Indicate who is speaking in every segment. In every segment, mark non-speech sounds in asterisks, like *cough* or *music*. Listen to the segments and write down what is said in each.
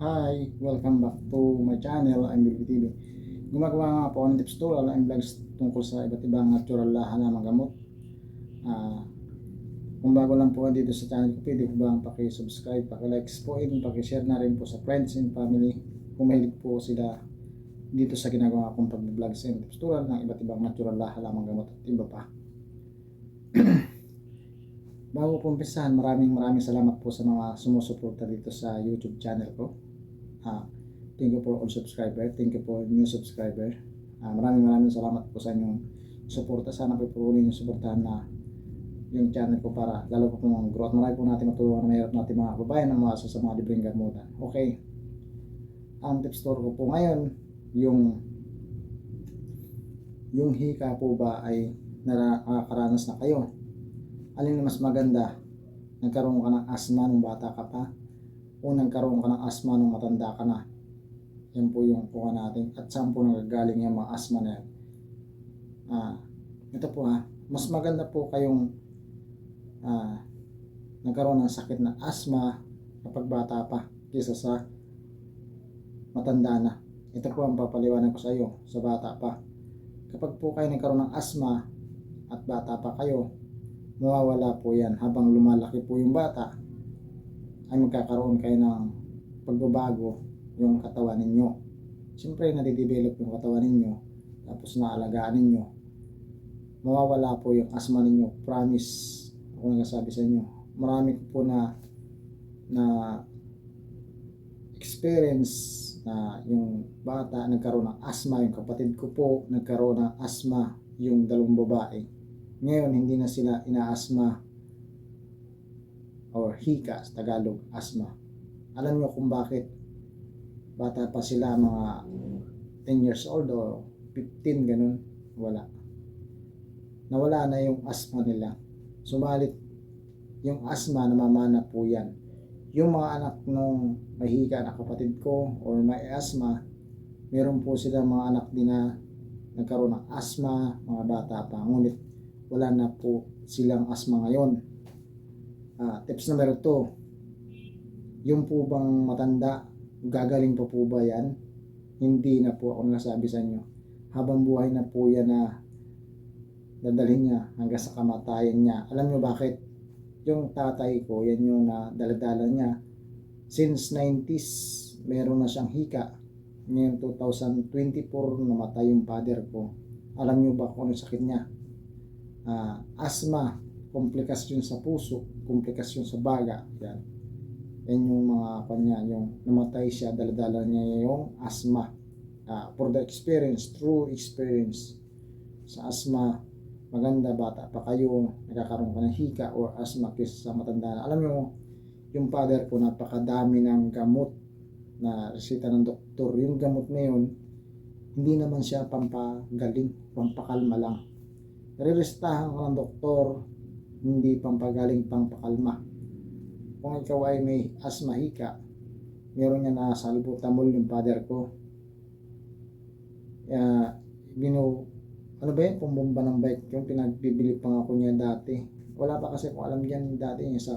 Speaker 1: Hi! Welcome back to my channel, I'm Bilby TV. Gumagawa nga po ng tips tutorial and vlogs tungkol sa iba't ibang natural na halamang gamot. Ah, kung bago lang po dito sa channel ko, pwede po bang paki-subscribe, paki-like po in, paki-share na rin po sa friends and family kung mahilig po sila dito sa ginagawa kong pag-vlogs and tips tutorial ng iba't ibang natural na halamang gamot at iba pa. *clears throat* Bago po umpisahan, maraming maraming salamat po sa mga sumusuporta dito sa YouTube channel ko. Ah, thank you for all subscriber. Thank you for new subscriber. Ah, maraming maraming salamat po sa inyong suporta. Sana po ulit yung suportahan na yung channel ko para lalo po pong growth. Marami po natin matulungan na mahirap natin mga kababayan na mga sa mga libreng gamutan. Okay. Ang tips store ko po ngayon, yung yung hika po ba ay nakakaranas na kayo? Alin na mas maganda? Nagkaroon ka ng asma nung bata ka pa? O nagkaroon ka ng asma nung matanda ka na? Yan po yung kuha natin. At saan po nagagaling yung mga asma na yan? Ah, ito po ha. Mas maganda po kayong ah, nagkaroon ng sakit na asma kapag bata pa kaysa sa matanda na. Ito po ang papaliwanag ko sa iyo sa bata pa. Kapag po kayo nagkaroon ng asma at bata pa kayo, mawawala po yan habang lumalaki po yung bata ay magkakaroon kayo ng pagbabago yung katawan ninyo. Siyempre, nadidevelop yung katawan ninyo tapos naalagaan ninyo. Mawawala po yung asma ninyo. Promise. Ako nagsasabi sa inyo. Marami po na na experience na yung bata nagkaroon ng asma, yung kapatid ko po nagkaroon ng asma, yung dalawang babae ngayon, hindi na sila inaasma or hika sa Tagalog, asma. Alam nyo kung bakit bata pa sila mga 10 years old o 15 ganun, wala. Nawala na yung asma nila. Sumalit yung asma namamana po yan. Yung mga anak nung may hika na kapatid ko or may asma, meron po sila mga anak din na nagkaroon ng asma, mga bata pa. Ngunit wala na po silang asma ngayon. Ah, tips number 2. Yung po bang matanda, gagaling pa po ba yan? Hindi na po ako nasabi sa inyo. Habang buhay na po yan na dadalhin niya hanggang sa kamatayan niya. Alam niyo bakit? Yung tatay ko, yan yung na daladala niya. Since 90s, meron na siyang hika. Ngayon 2024, namatay yung father ko. Alam niyo ba kung ano sakit niya? uh, asthma, komplikasyon sa puso, komplikasyon sa baga, yan. Yan yung mga kanya, yung namatay siya, daladala niya yung asthma. Uh, for the experience, true experience sa asthma, maganda bata pa kayo, nagkakaroon ka ng hika or asthma kaysa sa matanda. Alam mo, yung father ko, napakadami ng gamot na resita ng doktor. Yung gamot na yun, hindi naman siya pampagaling, pampakalma lang Rerestahan ka ng doktor, hindi pampagaling pampakalma. Kung ikaw ay may asma hika, meron niya na salbutamol yung father ko. Kaya, binu, ano ba yun, pumbomba ng bike, yung pinagbibili pa ako niya dati. Wala pa kasi kung alam yan dati niya sa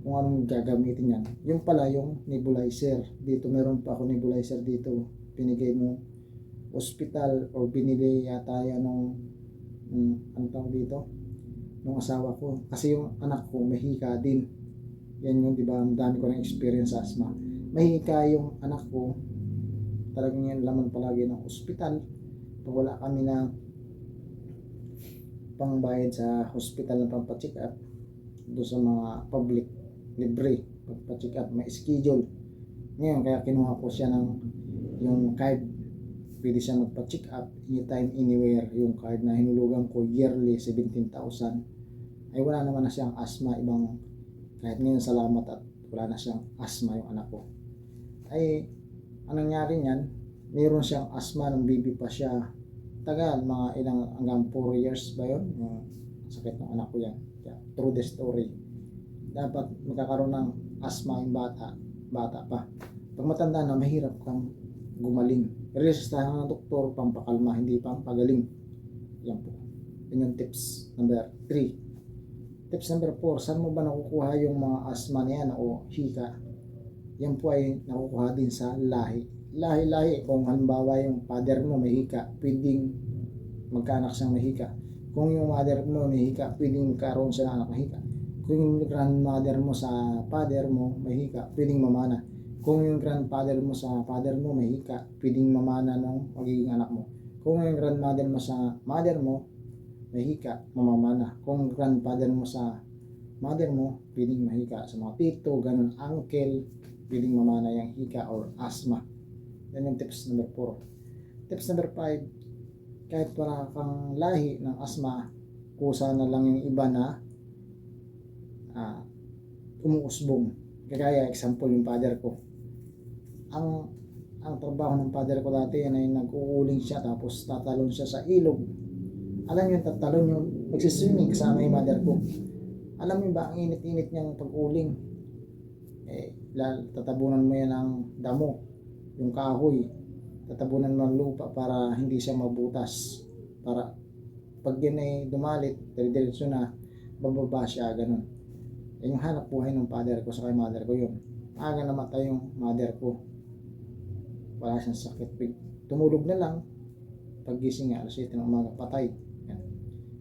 Speaker 1: kung anong gagamitin yan. Yung pala yung nebulizer. Dito meron pa ako nebulizer dito. Pinigay mo hospital o binili yata yan nung mm, ano tawag dito ng asawa ko. Kasi yung anak ko mahika din. Yan yung di ba ang dami ko ng experience sa asthma. Mahika yung anak ko. Talagang yan laman palagi ng ospital. Pag wala kami na pangbayad sa hospital ng pampacheck up doon sa mga public libre pagpacheck up may schedule. Ngayon kaya kinuha ko siya ng yung card. Pwede siya magpa-check up anytime, anywhere. Yung card na hinulugan ko yearly, 17,000. Ay wala naman na siyang asthma, ibang kahit ngayon salamat at wala na siyang asthma yung anak ko. Ay, anong nangyari niyan? Meron siyang asthma nung baby pa siya. Tagal, mga ilang hanggang 4 years ba yun? Yung sakit ng anak ko yan. Yeah, true the story. Dapat magkakaroon ng asthma yung bata, bata pa. Pag matanda na, mahirap kang gumaling. Resestahan ng doktor, pampakalma, hindi pampagaling. Yan po. Yan yung tips number 3. Tips number 4, saan mo ba nakukuha yung mga asthma na yan o hika? yan po ay nakukuha din sa lahi. Lahi-lahi, kung halimbawa yung father mo may hika, pwedeng magkaanak siyang may hika. Kung yung mother mo may hika, pwedeng magkaroon siya ng anak na hika. Kung yung grandmother mo sa father mo may hika, pwedeng mamana. Kung yung grandfather mo sa father mo may hika, pwedeng mamana ng magiging anak mo. Kung yung grandmother mo sa mother mo may hika, mamamana. Kung grandfather mo sa mother mo, pwedeng mahika. Sa mga tito, ganun, uncle, pwedeng mamana yung hika or asthma. Yan yung tips number 4. Tips number 5, kahit wala kang lahi ng asthma, kusa na lang yung iba na ah, umuusbong. Kagaya, example, yung father ko. Ang ang trabaho ng father ko dati yan ay nag-uuling siya tapos tatalon siya sa ilog. Alam niyo, tatalon yung nagsiswimming kasama yung mother ko. Alam niyo ba, ang init-init niyang pag-uling. Eh, tatabunan mo yan ng damo, yung kahoy. Tatabunan mo ng lupa para hindi siya mabutas. Para pag yan ay dumalit, dire-diretso na, bababa siya, ganun. Yan yung hanap buhay ng father ko sa kay mother ko yun. Aga namatay yung mother ko. Wala siyang sakit. Tumulog na lang. Paggising nga, alas 7 ng umaga, patay.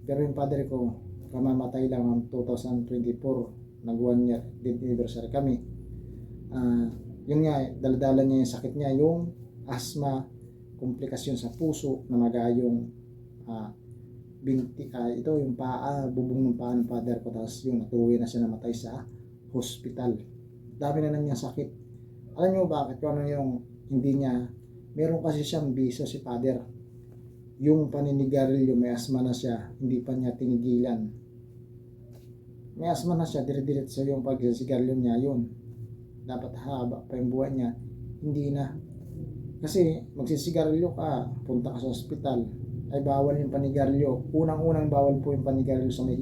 Speaker 1: Pero yung father ko, kamamatay lang ng 2024. Nag one year, death anniversary kami. Ah, yun nga, daladala niya yung sakit niya, yung asthma, komplikasyon sa puso, namagayong ah, binti, ah, ito yung paa, bubong ng paa ng father ko, tapos yung natuloy na siya namatay sa hospital. Dami na lang niyang sakit. Alam niyo bakit? Kung ano yung hindi niya, meron kasi siyang biso si father. Yung paninigarilyo, may asma na siya, hindi pa niya tinigilan. May asma na siya, dire-diretso yung pagsisigarilyo niya, yun. Dapat haba pa yung buhay niya, hindi na. Kasi magsisigarilyo ka, punta ka sa ospital, ay bawal yung panigarilyo. Unang-unang bawal po yung panigarilyo sa may.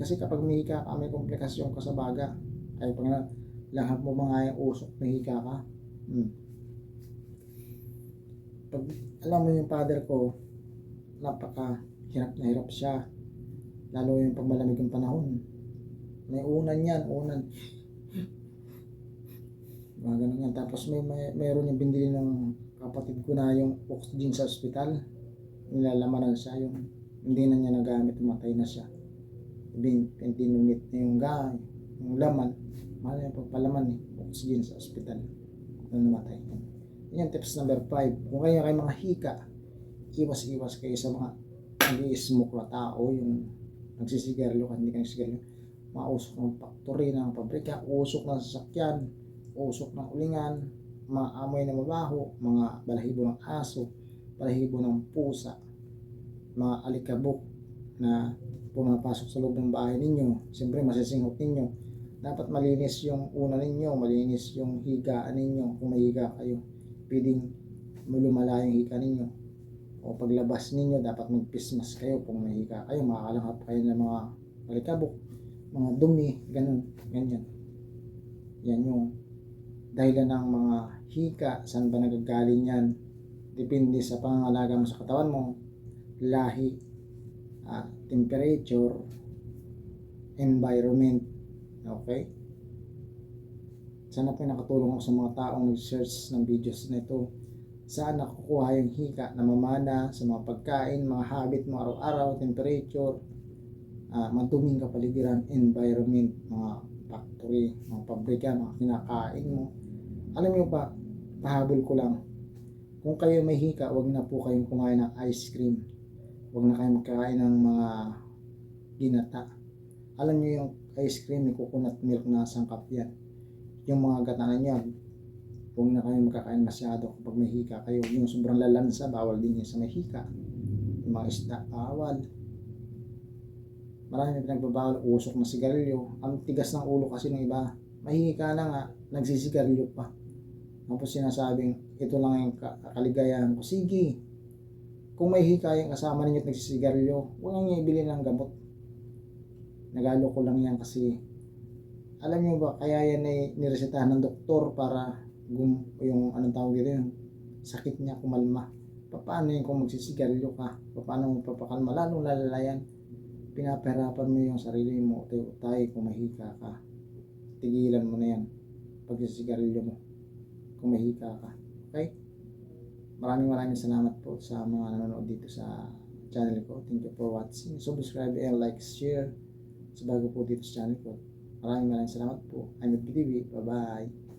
Speaker 1: Kasi kapag may ka, may komplikasyon ka sa baga. Ay pag lahap mo mga usok, may hika ka. Hmm. Pag alam mo yung father ko, napaka hirap na hirap siya. Lalo yung pag malamig yung panahon. May unan yan, unan. Mga ganun yan. Tapos may, may mayroon yung binili ng kapatid ko na yung oxygen sa ospital. Nilalamanan siya yung hindi na niya nagamit, matay na siya. Bin, pinunit na yung ga, yung laman. Mahal yung pagpalaman eh, oxygen sa ospital. Nung namatay. Yan tips number 5. Kung kayo kayo mga hika, iwas-iwas kayo sa mga nag-i-smoke na tao, yung nagsisigarilyo hindi ka nagsisigarilyo. Mga usok ng factory, ng pabrika, usok ng sasakyan, usok ng ulingan, mga amoy na mabaho, mga balahibo ng aso, balahibo ng pusa, mga alikabok na pumapasok sa loob ng bahay ninyo. Siyempre, masisinghot ninyo. Dapat malinis yung una ninyo, malinis yung higaan ninyo. Kung may higa kayo, pwedeng lumala yung higa ninyo. O paglabas ninyo, dapat magpismas kayo. Kung may higa kayo, makakalanghap kayo ng mga alikabok, mga dumi, ganun, ganyan. Yan yung dahilan ng mga hika, saan ba nagagaling yan. Depende sa pangangalaga mo sa katawan mo, lahi, ah, temperature, environment. Okay? Sana po nakatulong ako sa mga taong nag-search ng videos na ito. Saan nakukuha yung hika na mamana sa mga pagkain, mga habit mo araw-araw, temperature, ah, maduming kapaligiran, environment, mga factory, mga pabrika, mga kinakain mo. Alam niyo ba, pahabol ko lang, kung kayo may hika, wag na po kayong kumain ng ice cream. Wag na kayong magkain ng mga ginata. Alam niyo yung ice cream, may coconut milk na sangkap yan. Yung mga gata na yan, huwag na kayong magkakain masyado kapag may hika kayo. Yung sobrang lalansa, bawal din yun sa may hika. Yung mga isda, bawal. Marami pinagbabawal, usok na sigarilyo. Ang tigas ng ulo kasi ng iba, mahihika na nga, nagsisigarilyo pa. Tapos sinasabing, ito lang yung ka- kaligayahan ko. Sige, kung may hika yung kasama ninyo at nagsisigarilyo, huwag nang ibili ng gamot. Nagalo ko lang yan kasi alam niyo ba, kaya yan ay niresetahan ng doktor para gum, yung anong tawag dito yung sakit niya kumalma. Paano yun kung magsisigarilyo ka? Paano mo papakalma? Lalong lalala yan. Pinapahirapan mo yung sarili mo. Tayo, kung mahika ka. Tigilan mo na yan. pagsisigarilyo mo kung mahika ka. Okay? Maraming maraming salamat po sa mga nanonood dito sa channel ko. Thank you for watching. Subscribe and like, share sa bago po dito sa channel ko. Maraming maraming salamat po. I'm TV. Bye-bye.